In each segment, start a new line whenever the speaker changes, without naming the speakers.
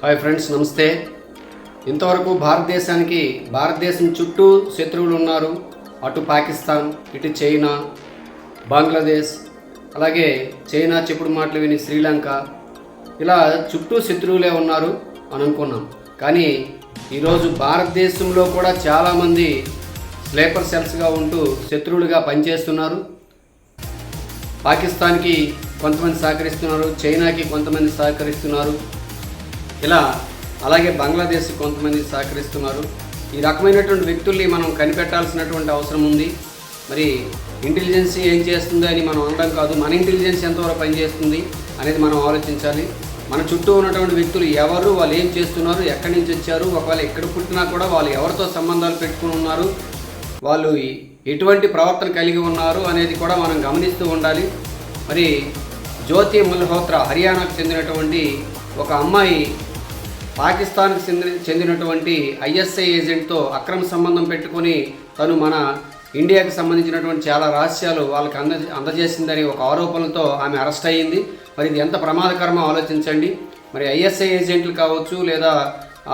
Hi friends నమస్తే. ఇంతవరకు భారతదేశానికి భారతదేశం చుట్టూ శత్రువులు ఉన్నారు. అటు పాకిస్తాన్ ఇటు చైనా బంగ్లాదేశ్ అలాగే చైనా చెప్పుడు మాటలు విని శ్రీలంక. ఇలా చుట్టూ శత్రువులే ఉన్నారు అని అనుకున్నాం. కానీ ఈరోజు భారతదేశంలో కూడా చాలామంది స్లేపర్ సెల్స్గా ఉంటూ శత్రువులుగా పనిచేస్తున్నారు. పాకిస్తాన్కి కొంతమంది సహకరిస్తున్నారు చైనాకి కొంతమంది సహకరిస్తున్నారు. ఇలా అలాగే బంగ్లాదేశ్ కొంతమంది సహకరిస్తున్నారు. ఈ రకమైనటువంటి వ్యక్తుల్ని మనం కనిపెట్టాల్సినటువంటి అవసరం ఉంది. మరి ఇంటెలిజెన్స్ ఏం చేస్తుంది అని మనం అనడం కాదు. మన ఇంటెలిజెన్స్ ఎంతవరకు పనిచేస్తుంది అనేది మనం ఆలోచించాలి. మన చుట్టూ ఉన్నటువంటి వ్యక్తులు ఎవరు వాళ్ళు ఏం చేస్తున్నారు ఎక్కడి నుంచి వచ్చారు ఒకవేళ ఎక్కడ పుట్టినా కూడా వాళ్ళు ఎవరితో సంబంధాలు పెట్టుకుని ఉన్నారు వాళ్ళు ఎటువంటి ప్రవర్తన కలిగి ఉన్నారు అనేది కూడా మనం గమనిస్తూ ఉండాలి. మరి జ్యోతి మల్హోత్రా హర్యానాకు చెందినటువంటి ఒక అమ్మాయి పాకిస్తాన్కి చెందిన చెందినటువంటి ఐఎస్ఐ ఏజెంట్తో అక్రమ సంబంధం పెట్టుకొని తను మన ఇండియాకి సంబంధించినటువంటి చాలా రహస్యాలు వాళ్ళకి అంద అందజేసిందని ఒక ఆరోపణలతో ఆమె అరెస్ట్ అయ్యింది. మరి ఇది ఎంత ప్రమాదకరమో ఆలోచించండి. మరి ఐఎస్ఐ ఏజెంట్లు కావచ్చు లేదా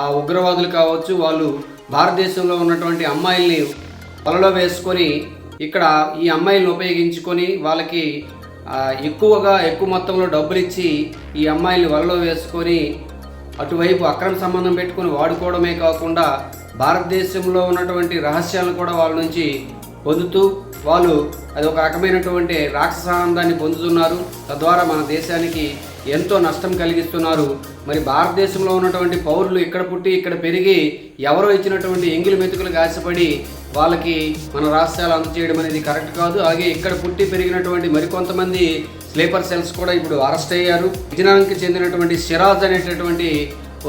ఆ ఉగ్రవాదులు కావచ్చు వాళ్ళు భారతదేశంలో ఉన్నటువంటి అమ్మాయిల్ని వలలో వేసుకొని ఇక్కడ ఈ అమ్మాయిలను ఉపయోగించుకొని వాళ్ళకి ఎక్కువగా ఎక్కువ మొత్తంలో డబ్బులు ఇచ్చి ఈ అమ్మాయిల్ని వలలో వేసుకొని అటువైపు అక్రమ సంబంధం పెట్టుకొని వాడుకోవడమే కాకుండా భారతదేశంలో ఉన్నటువంటి రహస్యాలను కూడా వాళ్ళ నుంచి పొందుతూ వాళ్ళు అది ఒక రకమైనటువంటి రాక్షసానందాన్ని పొందుతున్నారు. తద్వారా మన దేశానికి ఎంతో నష్టం కలిగిస్తున్నారు. మరి భారతదేశంలో ఉన్నటువంటి పౌరులు ఇక్కడ పుట్టి ఇక్కడ పెరిగి ఎవరో ఇచ్చినటువంటి ఎంగిలి మెతుకులకు ఆశపడి వాళ్ళకి మన రాష్ట్రాలు అందజేయడం అనేది కరెక్ట్ కాదు. అలాగే ఇక్కడ పుట్టి పెరిగినటువంటి మరికొంతమంది స్లీపర్ సెల్స్ కూడా ఇప్పుడు అరెస్ట్ అయ్యారు. విజయనగరంకి చెందినటువంటి సిరాజ్ అనేటటువంటి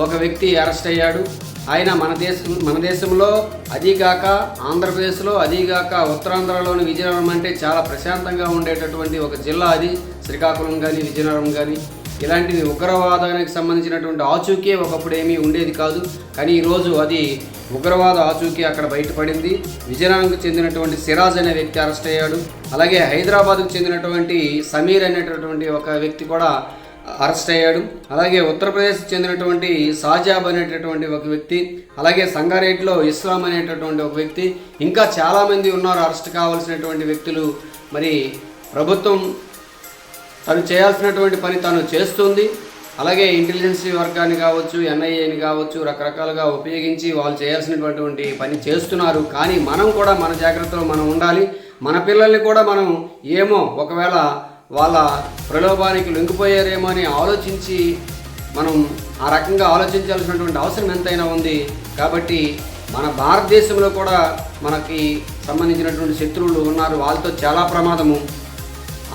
ఒక వ్యక్తి అరెస్ట్ అయ్యాడు. ఆయన మన దేశం మన దేశంలో అదీగాక ఆంధ్రప్రదేశ్లో అదీగాక ఉత్తరాంధ్రలోని విజయనగరం అంటే చాలా ప్రశాంతంగా ఉండేటటువంటి ఒక జిల్లా అది. శ్రీకాకుళం కానీ విజయనగరం కానీ ఇలాంటివి ఉగ్రవాదానికి సంబంధించినటువంటి ఆచూకీ ఒకప్పుడు ఏమీ ఉండేది కాదు. కానీ ఈరోజు అది ఉగ్రవాద ఆచూకీ అక్కడ బయటపడింది. విజయనగరంకు చెందినటువంటి సిరాజ్ అనే వ్యక్తి అరెస్ట్ అయ్యాడు. అలాగే హైదరాబాద్కు చెందినటువంటి సమీర్ అనేటటువంటి ఒక వ్యక్తి కూడా అరెస్ట్ అయ్యాడు. అలాగే ఉత్తరప్రదేశ్ చెందినటువంటి సాజాబ్ అనేటటువంటి ఒక వ్యక్తి అలాగే సంగారెడ్డిలో ఇస్లాం అనేటటువంటి ఒక వ్యక్తి ఇంకా చాలామంది ఉన్నారు అరెస్ట్ కావాల్సినటువంటి వ్యక్తులు. మరి ప్రభుత్వం తను చేయాల్సినటువంటి పని తను చేస్తుంది. అలాగే ఇంటెలిజెన్స్ వర్గాన్ని కావచ్చు ఎన్ఐఏని కావచ్చు రకరకాలుగా ఉపయోగించి వాళ్ళు చేయాల్సినటువంటి పని చేస్తున్నారు. కానీ మనం కూడా మన జాగ్రత్తలో మనం ఉండాలి. మన పిల్లల్ని కూడా మనం ఏమో ఒకవేళ వాళ్ళ ప్రలోభానికి లొంగిపోయారేమో అని ఆలోచించి మనం ఆ రకంగా ఆలోచించాల్సినటువంటి అవసరం ఎంతైనా ఉంది. కాబట్టి మన భారతదేశంలో కూడా మనకి సంబంధించినటువంటి శత్రువులు ఉన్నారు. వాళ్ళతో చాలా ప్రమాదము.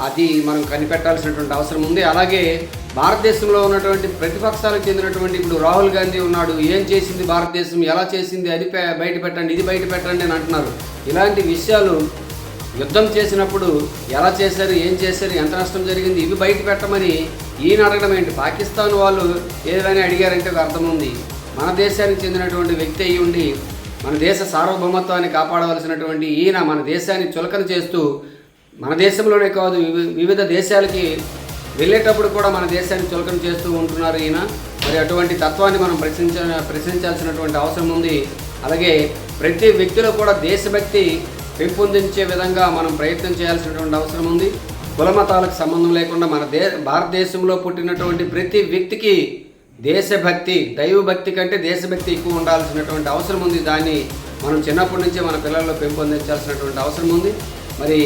అది మనం కనిపెట్టాల్సినటువంటి అవసరం ఉంది. అలాగే భారతదేశంలో ఉన్నటువంటి ప్రతిపక్షాలకు చెందినటువంటి ఇప్పుడు రాహుల్ గాంధీ ఉన్నాడు. ఏం చేసింది భారతదేశం? ఎలా చేసింది? అది బయట పెట్టండి ఇది బయట పెట్టండి అని అంటున్నారు. ఇలాంటి విషయాలు యుద్ధం చేసినప్పుడు ఎలా చేశారు ఏం చేశారు ఎంత నష్టం జరిగింది ఇవి బయట పెట్టమని ఈయన అడగడం ఏంటి? పాకిస్తాన్ వాళ్ళు ఏదైనా అడిగారంటే ఒక అర్థం ఉంది. మన దేశానికి చెందినటువంటి వ్యక్తి అయి ఉండి మన దేశ సార్వభౌమత్వాన్ని కాపాడవలసినటువంటి ఈయన మన దేశాన్ని చులకన చేస్తూ మన దేశంలోనే కాదు వివిధ దేశాలకి వెళ్ళేటప్పుడు కూడా మన దేశాన్ని చులకన చేస్తూ ఉంటున్నారు ఈయన. మరి అటువంటి తత్వాన్ని మనం ప్రశ్నించ ప్రశ్నించాల్సినటువంటి అవసరం ఉంది. అలాగే ప్రతి వ్యక్తిలో కూడా దేశభక్తి పెంపొందించే విధంగా మనం ప్రయత్నం చేయాల్సినటువంటి అవసరం ఉంది. కుల మతాలకు సంబంధం లేకుండా మన దే భారతదేశంలో పుట్టినటువంటి ప్రతి వ్యక్తికి దేశభక్తి దైవభక్తి కంటే దేశభక్తి ఎక్కువ ఉండాల్సినటువంటి అవసరం ఉంది. దాన్ని మనం చిన్నప్పటి నుంచే మన పిల్లల్లో పెంపొందించాల్సినటువంటి అవసరం ఉంది. మరి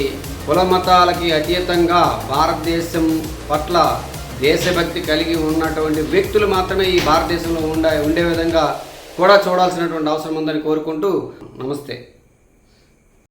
కుల మతాలకి అతీతంగా భారతదేశం పట్ల దేశభక్తి కలిగి ఉన్నటువంటి వ్యక్తులు మాత్రమే ఈ భారతదేశంలో ఉండే ఉండే విధంగా కూడా చూడాల్సినటువంటి అవసరం ఉందని కోరుకుంటూ నమస్తే.